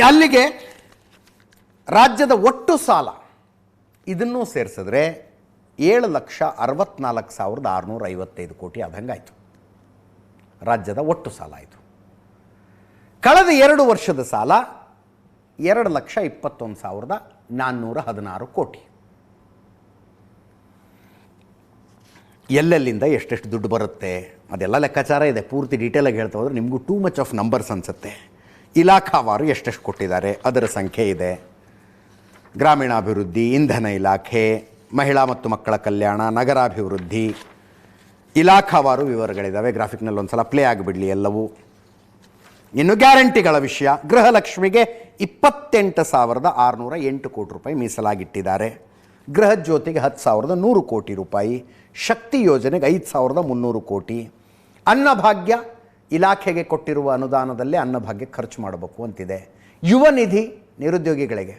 ಅಲ್ಲಿಗೆ ರಾಜ್ಯದ ಒಟ್ಟು ಸಾಲ ಇದನ್ನೂ ಸೇರಿಸಿದ್ರೆ ಏಳು ಲಕ್ಷ ಅರವತ್ನಾಲ್ಕು ಸಾವಿರದ ಆರುನೂರ ಐವತ್ತೈದು ಕೋಟಿ ಆದಂಗಾಯಿತು ರಾಜ್ಯದ ಒಟ್ಟು ಸಾಲ ಆಯಿತು. ಕಳೆದ ಎರಡು ವರ್ಷದ ಸಾಲ ಎರಡು ಲಕ್ಷ ಇಪ್ಪತ್ತೊಂದು ಸಾವಿರದ ನಾನ್ನೂರ ಹದಿನಾರು ಕೋಟಿ. ಎಲ್ಲೆಲ್ಲಿಂದ ಎಷ್ಟೆಷ್ಟು ದುಡ್ಡು ಬರುತ್ತೆ ಅದೆಲ್ಲ ಲೆಕ್ಕಾಚಾರ ಇದೆ. ಪೂರ್ತಿ ಡೀಟೇಲಾಗಿ ಹೇಳ್ತಾ ಹೋದ್ರೆ ನಿಮಗೂ ಟೂ ಮಚ್ ಆಫ್ ನಂಬರ್ಸ್ ಅನಿಸುತ್ತೆ. ಇಲಾಖಾವಾರು ಎಷ್ಟೆಷ್ಟು ಕೊಟ್ಟಿದ್ದಾರೆ? ಅದರ ಸಂಖ್ಯೆ ಇದೆ. ಗ್ರಾಮೀಣಾಭಿವೃದ್ಧಿ, ಇಂಧನ ಇಲಾಖೆ, ಮಹಿಳಾ ಮತ್ತು ಮಕ್ಕಳ ಕಲ್ಯಾಣ, ನಗರಾಭಿವೃದ್ಧಿ ಇಲಾಖಾವಾರು ವಿವರಗಳಿದ್ದಾವೆ. ಗ್ರಾಫಿಕ್ನಲ್ಲಿ ಒಂದು ಸಲ ಪ್ಲೇ ಆಗಿಬಿಡಲಿ ಎಲ್ಲವೂ. ಇನ್ನು ಗ್ಯಾರಂಟಿಗಳ ವಿಷಯ. ಗೃಹಲಕ್ಷ್ಮಿಗೆ ಇಪ್ಪತ್ತೆಂಟು ಸಾವಿರದ ಆರುನೂರ ಎಂಟು ಕೋಟಿ ರೂಪಾಯಿ ಮೀಸಲಾಗಿಟ್ಟಿದ್ದಾರೆ. ಗೃಹ ಜ್ಯೋತಿಗೆ ಹತ್ತು ಸಾವಿರದ ನೂರು ಕೋಟಿ ರೂಪಾಯಿ. ಶಕ್ತಿ ಯೋಜನೆಗೆ ಐದು ಸಾವಿರದ ಮುನ್ನೂರು ಕೋಟಿ. ಅನ್ನಭಾಗ್ಯ ಇಲಾಖೆಗೆ ಕೊಟ್ಟಿರುವ ಅನುದಾನದಲ್ಲೇ ಅನ್ನಭಾಗ್ಯ ಖರ್ಚು ಮಾಡಬೇಕು ಅಂತಿದೆ. ಯುವ ನಿಧಿ ನಿರುದ್ಯೋಗಿಗಳಿಗೆ.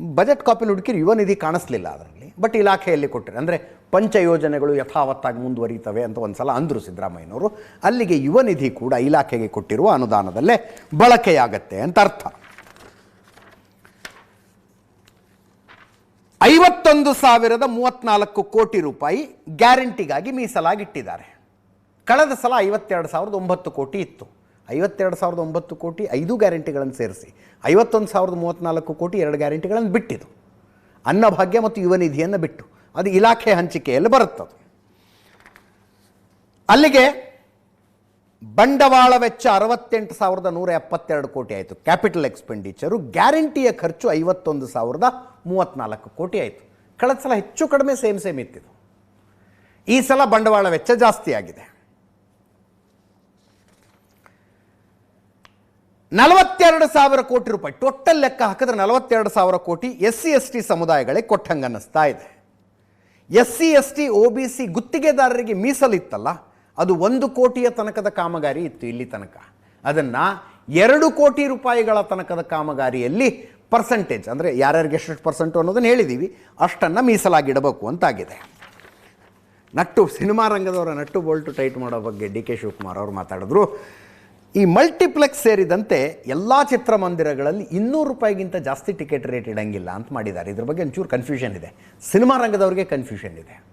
ಬಜೆಟ್ ಕಾಪಿಲಿ ಹುಡುಕಿರಿ ಯುವ ನಿಧಿ ಕಾಣಿಸ್ಲಿಲ್ಲ ಅದರಲ್ಲಿ, ಬಟ್ ಇಲಾಖೆಯಲ್ಲಿ ಕೊಟ್ಟಿರಿ, ಅಂದರೆ ಪಂಚ ಯೋಜನೆಗಳು ಯಥಾವತ್ತಾಗಿ ಮುಂದುವರಿತವೆ ಅಂತ ಒಂದು ಸಲ ಅಂದರು ಸಿದ್ದರಾಮಯ್ಯನವರು. ಅಲ್ಲಿಗೆ ಯುವ ನಿಧಿ ಕೂಡ ಇಲಾಖೆಗೆ ಕೊಟ್ಟಿರುವ ಅನುದಾನದಲ್ಲೇ ಬಳಕೆಯಾಗತ್ತೆ ಅಂತ ಅರ್ಥ. ಐವತ್ತೊಂದು ಸಾವಿರದ ಮೂವತ್ನಾಲ್ಕು ಕೋಟಿ ರೂಪಾಯಿ ಗ್ಯಾರಂಟಿಗಾಗಿ ಮೀಸಲಾಗಿಟ್ಟಿದ್ದಾರೆ. ಕಳೆದ ಸಲ ಐವತ್ತೆರಡು ಸಾವಿರದ ಒಂಬತ್ತು ಕೋಟಿ ಇತ್ತು. ಐವತ್ತೆರಡು ಸಾವಿರದ ಒಂಬತ್ತು ಕೋಟಿ ಐದು ಗ್ಯಾರಂಟಿಗಳನ್ನು ಸೇರಿಸಿ, ಐವತ್ತೊಂದು ಸಾವಿರದ ಮೂವತ್ತ್ನಾಲ್ಕು ಕೋಟಿ ಎರಡು ಗ್ಯಾರಂಟಿಗಳನ್ನು ಬಿಟ್ಟಿದ್ದು ಅನ್ನಭಾಗ್ಯ ಮತ್ತು ಯುವ ನಿಧಿಯನ್ನು ಬಿಟ್ಟು, ಅದು ಇಲಾಖೆ ಹಂಚಿಕೆಯಲ್ಲಿ ಬರುತ್ತದು. ಅಲ್ಲಿಗೆ ಬಂಡವಾಳ ವೆಚ್ಚ ಅರವತ್ತೆಂಟು ಸಾವಿರದ ನೂರ ಎಪ್ಪತ್ತೆರಡು ಕೋಟಿ ಆಯಿತು. ಕ್ಯಾಪಿಟಲ್ ಎಕ್ಸ್ಪೆಂಡಿಚರು ಗ್ಯಾರಂಟಿಯ ಖರ್ಚು ಐವತ್ತೊಂದು ಸಾವಿರದ ಮೂವತ್ತ್ನಾಲ್ಕು ಕೋಟಿ ಆಯಿತು. ಕಳೆದ ಸಲ ಹೆಚ್ಚು ಕಡಿಮೆ ಸೇಮ್ ಸೇಮ್ ಇತ್ತಿದು ಈ ಸಲ ಬಂಡವಾಳ ವೆಚ್ಚ ಜಾಸ್ತಿ ಆಗಿದೆ ನಲವತ್ತೆರಡು ಸಾವಿರ ಕೋಟಿ ರೂಪಾಯಿ. ಟೋಟಲ್ ಲೆಕ್ಕ ಹಾಕಿದ್ರೆ ನಲವತ್ತೆರಡು ಸಾವಿರ ಕೋಟಿ ಎಸ್ ಸಿ ಎಸ್ ಟಿ ಸಮುದಾಯಗಳಿಗೆ ಕೊಟ್ಟಂಗೆ ಅನ್ನಿಸ್ತಾ ಇದೆ. S C S T O B C ಗುತ್ತಿಗೆದಾರರಿಗೆ ಮೀಸಲಿತ್ತಲ್ಲ, ಅದು ಒಂದು ಕೋಟಿಯ ತನಕದ ಕಾಮಗಾರಿ ಇತ್ತು ಇಲ್ಲಿ ತನಕ. ಅದನ್ನು ಎರಡು ಕೋಟಿ ರೂಪಾಯಿಗಳ ತನಕದ ಕಾಮಗಾರಿಯಲ್ಲಿ ಪರ್ಸೆಂಟೇಜ್ ಅಂದರೆ ಯಾರ್ಯಾರಿಗೆ ಎಷ್ಟೆಷ್ಟು ಪರ್ಸೆಂಟು ಅನ್ನೋದನ್ನು ಹೇಳಿದ್ದೀವಿ ಅಷ್ಟನ್ನು ಮೀಸಲಾಗಿಡಬೇಕು ಅಂತಾಗಿದೆ. ನಟ್ಟು, ಸಿನಿಮಾ ರಂಗದವರ ನಟ್ಟು ಬೋಲ್ಟು ಟೈಟ್ ಮಾಡೋ ಬಗ್ಗೆ ಡಿ ಕೆ ಶಿವಕುಮಾರ್ ಅವರು ಮಾತಾಡಿದ್ರು. ಈ ಮಲ್ಟಿಪ್ಲೆಕ್ಸ್ ಸೇರಿದಂತೆ ಎಲ್ಲ ಚಿತ್ರಮಂದಿರಗಳಲ್ಲಿ ಇನ್ನೂರು ರೂಪಾಯಿಗಿಂತ ಜಾಸ್ತಿ ಟಿಕೆಟ್ ರೇಟ್ ಇಡಂಗಿಲ್ಲ ಅಂತ ಮಾಡಿದ್ದಾರೆ. ಇದ್ರ ಬಗ್ಗೆ ಒಂಚೂರು ಕನ್ಫ್ಯೂಷನ್ ಇದೆ. ಸಿನಿಮಾ ರಂಗದವ್ರಿಗೆ ಕನ್ಫ್ಯೂಷನ್ ಇದೆ.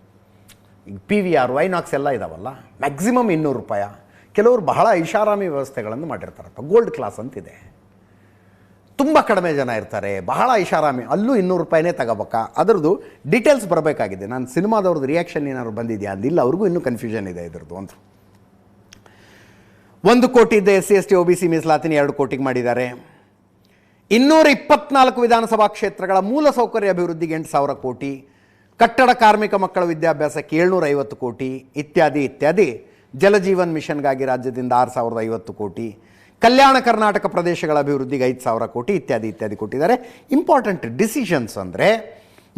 ಈಗ ಪಿ ವಿ ಆರ್ ವೈನಾಕ್ಸ್ ಎಲ್ಲ ಇದಾವಲ್ಲ ಮ್ಯಾಕ್ಸಿಮಮ್ ಇನ್ನೂರು ರೂಪಾಯ. ಕೆಲವರು ಬಹಳ ಐಷಾರಾಮಿ ವ್ಯವಸ್ಥೆಗಳನ್ನು ಮಾಡಿರ್ತಾರಪ್ಪ. ಗೋಲ್ಡ್ ಕ್ಲಾಸ್ ಅಂತಿದೆ ತುಂಬ ಕಡಿಮೆ ಜನ ಇರ್ತಾರೆ. ಬಹಳ ಐಷಾರಾಮಿ. ಅಲ್ಲೂ ಇನ್ನೂರು ರೂಪಾಯಿನೇ ತಗೋಬೇಕಾ? ಅದರದ್ದು ಡೀಟೇಲ್ಸ್ ಬರಬೇಕಾಗಿದೆ. ನಾನು ಸಿನಿಮಾದವ್ರದ್ದು ರಿಯಾಕ್ಷನ್ ಏನಾದ್ರು ಬಂದಿದೆಯಾ? ಅಂದಿಲ್ಲ. ಅವ್ರಿಗೂ ಇನ್ನೂ ಕನ್ಫ್ಯೂಷನ್ ಇದೆ ಇದ್ರದ್ದು ಅಂತ ಒಂದು ಕೋಟಿ ಇದ್ದ S C S T, O B C, ಮೀಸಲಾತಿನ ಎರಡು ಕೋಟಿಗೆ ಮಾಡಿದ್ದಾರೆ. ಇನ್ನೂರ ಇಪ್ಪತ್ನಾಲ್ಕು ವಿಧಾನಸಭಾ ಕ್ಷೇತ್ರಗಳ ಮೂಲ ಸೌಕರ್ಯ ಅಭಿವೃದ್ಧಿಗೆ ಎಂಟು ಸಾವಿರ ಕೋಟಿ, ಕಟ್ಟಡ ಕಾರ್ಮಿಕ ಮಕ್ಕಳ ವಿದ್ಯಾಭ್ಯಾಸಕ್ಕೆ ಏಳ್ನೂರ ಐವತ್ತು ಕೋಟಿ, ಇತ್ಯಾದಿ ಇತ್ಯಾದಿ. ಜಲಜೀವನ್ ಮಿಷನ್ಗಾಗಿ ರಾಜ್ಯದಿಂದ ಆರು ಸಾವಿರದ ಐವತ್ತು ಕೋಟಿ, ಕಲ್ಯಾಣ ಕರ್ನಾಟಕ ಪ್ರದೇಶಗಳ ಅಭಿವೃದ್ಧಿಗೆ ಐದು ಸಾವಿರ ಕೋಟಿ, ಇತ್ಯಾದಿ ಇತ್ಯಾದಿ ಕೊಟ್ಟಿದ್ದಾರೆ. ಇಂಪಾರ್ಟೆಂಟ್ ಡಿಸಿಷನ್ಸ್ ಅಂದರೆ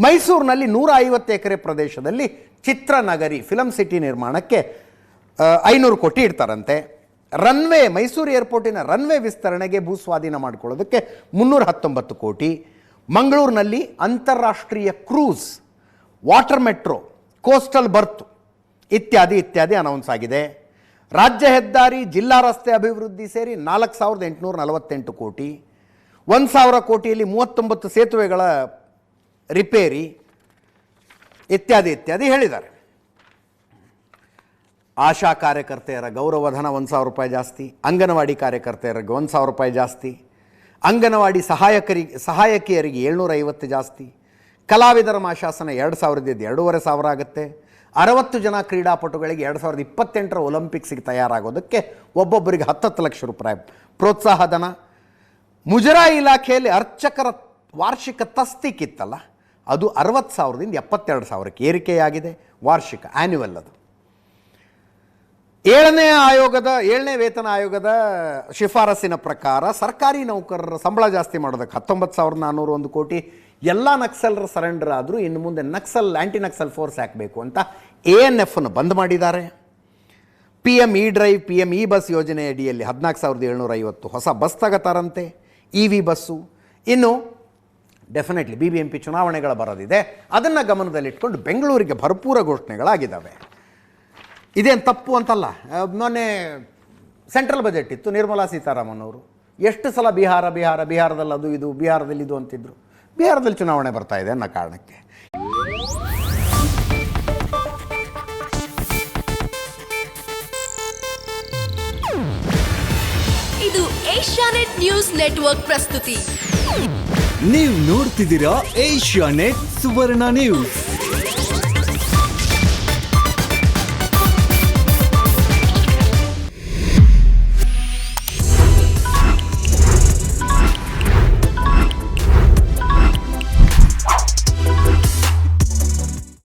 ಮೈಸೂರಿನಲ್ಲಿ ನೂರ ಐವತ್ತು ಎಕರೆ ಪ್ರದೇಶದಲ್ಲಿ ಚಿತ್ರನಗರಿ ಫಿಲಮ್ ಸಿಟಿ ನಿರ್ಮಾಣಕ್ಕೆ ಐನೂರು ಕೋಟಿ ಇಡ್ತಾರಂತೆ. ರನ್ವೇ ಮೈಸೂರು ಏರ್ಪೋರ್ಟಿನ ರನ್ವೇ ವಿಸ್ತರಣೆಗೆ ಭೂಸ್ವಾಧೀನ ಮಾಡಿಕೊಳ್ಳೋದಕ್ಕೆ ಮುನ್ನೂರ ಹತ್ತೊಂಬತ್ತು ಕೋಟಿ. ಮಂಗಳೂರಿನಲ್ಲಿ ಅಂತಾರಾಷ್ಟ್ರೀಯ cruise, water metro, coastal berth ಇತ್ಯಾದಿ ಇತ್ಯಾದಿ ಅನೌನ್ಸ್ ಆಗಿದೆ. ರಾಜ್ಯ ಹೆದ್ದಾರಿ, ಜಿಲ್ಲಾ ರಸ್ತೆ ಅಭಿವೃದ್ಧಿ ಸೇರಿ ನಾಲ್ಕು ಸಾವಿರದ ಎಂಟುನೂರ ನಲವತ್ತೆಂಟು ಕೋಟಿ. ಒಂದು ಸಾವಿರ ಕೋಟಿಯಲ್ಲಿ ಮೂವತ್ತೊಂಬತ್ತು ಸೇತುವೆಗಳ ರಿಪೇರಿ ಇತ್ಯಾದಿ ಇತ್ಯಾದಿ ಹೇಳಿದ್ದಾರೆ. ಆಶಾ ಕಾರ್ಯಕರ್ತೆಯರ ಗೌರವಧನ ಒಂದು ಸಾವಿರ ರೂಪಾಯಿ ಜಾಸ್ತಿ, ಅಂಗನವಾಡಿ ಕಾರ್ಯಕರ್ತೆಯರಿಗೆ ಒಂದು ಸಾವಿರ ರೂಪಾಯಿ ಜಾಸ್ತಿ, ಅಂಗನವಾಡಿ ಸಹಾಯಕರಿಗೆ ಸಹಾಯಕಿಯರಿಗೆ ಏಳ್ನೂರ ಐವತ್ತು ಜಾಸ್ತಿ, ಕಲಾವಿದರ ಮಾಶಾಸನ ಎರಡು ಸಾವಿರದಿಂದ ಎರಡೂವರೆ ಸಾವಿರ ಆಗುತ್ತೆ, ಅರವತ್ತು ಜನ ಕ್ರೀಡಾಪಟುಗಳಿಗೆ ಎರಡು ಸಾವಿರದ ಇಪ್ಪತ್ತೆಂಟರ ಒಲಿಂಪಿಕ್ಸಿಗೆ ತಯಾರಾಗೋದಕ್ಕೆ ಒಬ್ಬೊಬ್ಬರಿಗೆ ಹತ್ತತ್ತು ಲಕ್ಷ ರೂಪಾಯಿ. ಪ್ರೋತ್ಸಾಹಧನ ಮುಜರಾಯಿ ಇಲಾಖೆಯಲ್ಲಿ ಅರ್ಚಕರ ವಾರ್ಷಿಕ ತಸ್ತಿಕ್ಕಿತ್ತಲ್ಲ ಅದು ಅರವತ್ತು ಸಾವಿರದಿಂದ ಎಪ್ಪತ್ತೆರಡು ಸಾವಿರಕ್ಕೆ ಏರಿಕೆಯಾಗಿದೆ, ವಾರ್ಷಿಕ ಆ್ಯನ್ಯುವಲ್ ಅದು. ಏಳನೇ ಆಯೋಗದ, ಏಳನೇ ವೇತನ ಆಯೋಗದ ಶಿಫಾರಸಿನ ಪ್ರಕಾರ ಸರ್ಕಾರಿ ನೌಕರರ ಸಂಬಳ ಜಾಸ್ತಿ ಮಾಡೋದಕ್ಕೆ ಹತ್ತೊಂಬತ್ತು ಸಾವಿರದ ನಾನ್ನೂರು ಒಂದು ಕೋಟಿ, ಎಲ್ಲ ನಕ್ಸಲರ ಸರೆಂಡರ್ ಆದರೂ ಇನ್ನು ಮುಂದೆ ನಕ್ಸಲ್ ಆ್ಯಂಟಿ ನಕ್ಸಲ್ ಫೋರ್ಸ್ ಹಾಕಬೇಕು ಅಂತ ಎ ಎನ್ ಎಫ್ನ ಬಂದ್ ಮಾಡಿದ್ದಾರೆ. P M E drive P M E bus ಯೋಜನೆ ಅಡಿಯಲ್ಲಿ ಹದಿನಾಲ್ಕು ಸಾವಿರದ ಏಳ್ನೂರ ಐವತ್ತು ಹೊಸ ಬಸ್ ತಗತಾರಂತೆ ಇ ವಿ ಬಸ್ಸು ಇನ್ನು definitely B B M P ಚುನಾವಣೆಗಳು ಬರೋದಿದೆ. ಅದನ್ನು ಗಮನದಲ್ಲಿಟ್ಕೊಂಡು ಬೆಂಗಳೂರಿಗೆ ಭರ್ಪೂರ ಘೋಷಣೆಗಳಾಗಿದ್ದಾವೆ. ಇದೇನು ತಪ್ಪು ಅಂತಲ್ಲ? ಮೊನ್ನೆ ಸೆಂಟ್ರಲ್ ಬಜೆಟ್ ಇತ್ತು ನಿರ್ಮಲಾ ಸೀತಾರಾಮನ್ ಅವರು. ಎಷ್ಟು ಸಲ ಬಿಹಾರ ಬಿಹಾರ ಬಿಹಾರದಲ್ಲಿ ಅದು ಇದು ಬಿಹಾರದಲ್ಲಿ ಇದು ಅಂತಿದ್ರು. ಬಿಹಾರದಲ್ಲಿ ಚುನಾವಣೆ ಬರ್ತಾ ಇದೆ ಅನ್ನೋ ಕಾರಣಕ್ಕೆ. ಇದು ಏಷ್ಯಾನೆಟ್ ನ್ಯೂಸ್ ನೆಟ್ವರ್ಕ್ ಪ್ರಸ್ತುತಿ. ನೀವು ನೋಡ್ತಿದ್ದೀರಾ ಏಷ್ಯಾ ನೆಟ್ ಸುವರ್ಣ ನ್ಯೂಸ್.